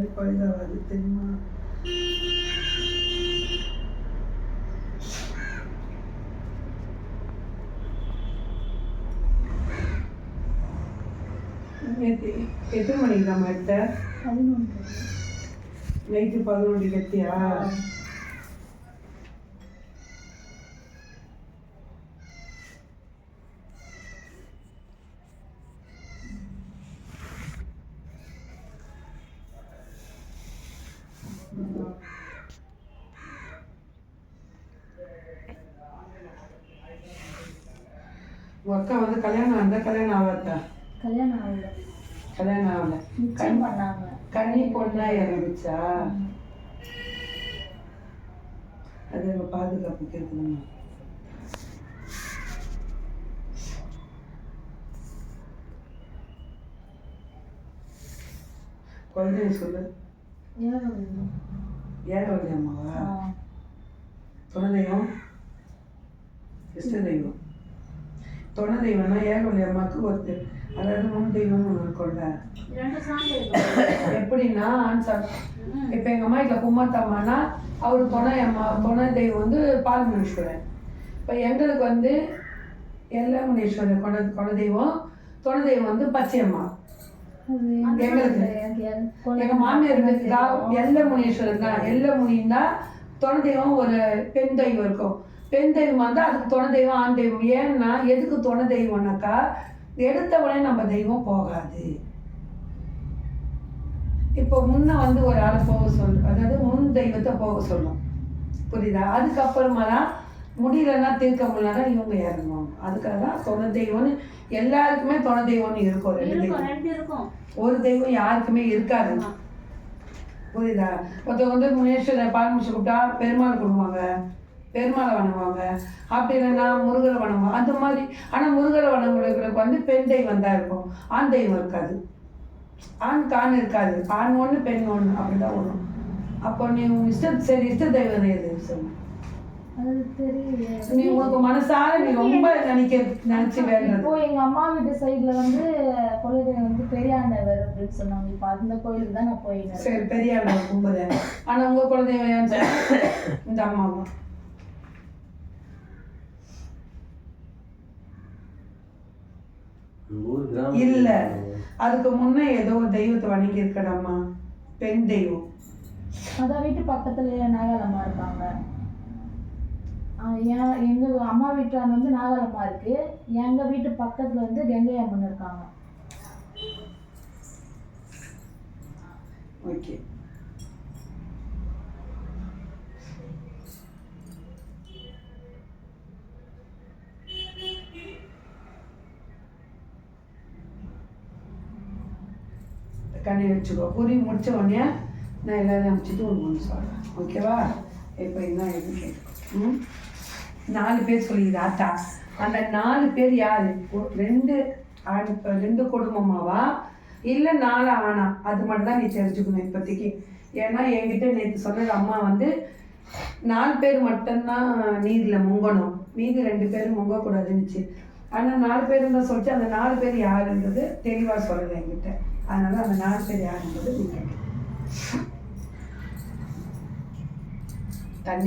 இதாகாது தெரியுமா? நேற்று எத்தனை மணிக்கு நம்ம எடுத்த? பதினொன்று நைட்டு பதினொன்று கத்தியா அக்கா வந்து கல்யாணம் அந்த கல்யாணம் ஆகாதா கல்யாணம் ஆகல. கல்யாணம் ஆகல. நிச்சயம் பண்ணாங்க. கன்னி பொண்ணா இறந்துச்சா? அது நம்ம பாதுகாப்புக்கு இருக்கணும் குழந்தைய சொல்லு. வழி அம்மாவா ஆ. துணை தெய்வம் இஷ்ட தெய்வம் துணை தெய்வம்னா ஏழை வழி அம்மாவுக்கு ஒருத்தர் அதாவது முன் தெய்வம்னு ஒன்று இருக்கும்ல. எப்படின்னா ஆன்சர். இப்போ எங்கள் அம்மா வீட்டில் கும்மாத்தம்மானா அவர் துணை அம்மா துணை தெய்வம் வந்து பால்முனீஸ்வரர். இப்போ எங்களுக்கு வந்து எல்லா முனீஸ்வரர் குல குல தெய்வம் துணை தெய்வம் வந்து பச்சையம்மா. எங்கள் மாமியார் எல்ல முனீஸ்வரர் தான்? எல்ல முனின்னா துணை தெய்வம் ஒரு பெண் தெய்வம் இருக்கும். பெண் தெய்வம் வந்து அதுக்கு துணை தெய்வம் ஆண் தெய்வம். ஏன்னா எதுக்கு துணை தெய்வம்னாக்கா எடுத்த உடனே நம்ம தெய்வம் போகாது. இப்போ முன்ன வந்து ஒரு ஆளை போக சொல்லு அதாவது முன் தெய்வத்தை போக சொல்லும். புரியுதா? அதுக்கப்புறமா தான் முடியலன்னா தீர்க்க முடியலன்னா இவங்க இறங்குவாங்க அதுக்காக தான் துணை தெய்வம்னு எல்லாருக்குமே துணை தெய்வம்னு இருக்கும் ரெண்டு தெய்வம். ஒரு தெய்வம் யாருக்குமே இருக்காது. புரியுதா? ஒருத்தவங்க வந்து முனேஸ்வரர் பால்முஷி கூப்பிட்டா பெருமாள் கொடுவாங்க பெருமாளை வணங்குவாங்க. அப்படி இல்லைன்னா முருகரை வணங்குவாங்க. அந்த மாதிரி ஆனால் முருகரை வணங்குறவங்களுக்கு வந்து பெண் தெய்வம் தான் இருக்கும். ஆண் தெய்வம் இருக்காது. ஆண் இருக்காது. ஆண் ஒன்று பெண் ஒன்று அப்படிதான் வரும். அப்போ நீ இஷ்ட சரி இஷ்ட தெய்வம் எது? சொல்லு. நீ உனக்கு மனசார நீ ரொம்ப நினைக்க நினைச்சு வேண்டது இப்போ எங்க அம்மா வீட்டு சைடுல வந்து குலதெய்வம் வந்து பெரியாண்டவர் அப்படின்னு சொன்னாங்க. இப்போ அந்த கோயிலுக்கு தான் நான் போயிருந்தேன் சரி பெரிய ஆள் கும்புது ஆனா உங்க இந்த அம்மாவா? கிராமம் இல்ல. அதுக்கு முன்னே ஏதோ ஒரு தெய்வத்தை வணங்கி இருக்கடாமா பெண் தெய்வம். அதான் வீட்டு பக்கத்துல நாகாலம்மா இருக்காங்க. ஆ, என் அம்மா வீட்டாண்ட வந்து நாகாலம்மா இருக்கு. எங்கள் வீட்டு பக்கத்தில் வந்து கங்கை அம்மன் இருக்காங்க. ஓகே. கண்ணி வச்சுக்கோ. புரி முடிச்ச உடனே நான் எல்லாரும் அனுப்பிச்சிட்டு ஒன்று ஒன்று சொல்கிறேன் ஓகேவா? இப்போ என்ன எதுவும் கேட்டுக்கோ. நாலு பேர் சொல்லிடுது ஆத்தா அந்த நாலு பேர் யாரு? ரெண்டு ஆண் ரெண்டு குடும்பமாவா? இல்லை நாலு ஆணா? அது மட்டும் தான் நீ தெரிஞ்சுக்கணும் இப்போதைக்கு. ஏன்னா என்கிட்ட நேற்று சொன்னது அம்மா வந்து நாலு பேர் மட்டும்தான் நீரில் முங்கணும். மீதி ரெண்டு பேரும் முங்கக்கூடாதுன்னுச்சு. ஆனால் நாலு பேர் தான் சொல்லிச்சு அந்த நாலு பேர் யாருன்றது தெளிவாக சொல்லலை என்கிட்ட. அதனால அந்த நாலு பேர் யாருன்றது நீங்கள் தண்ணி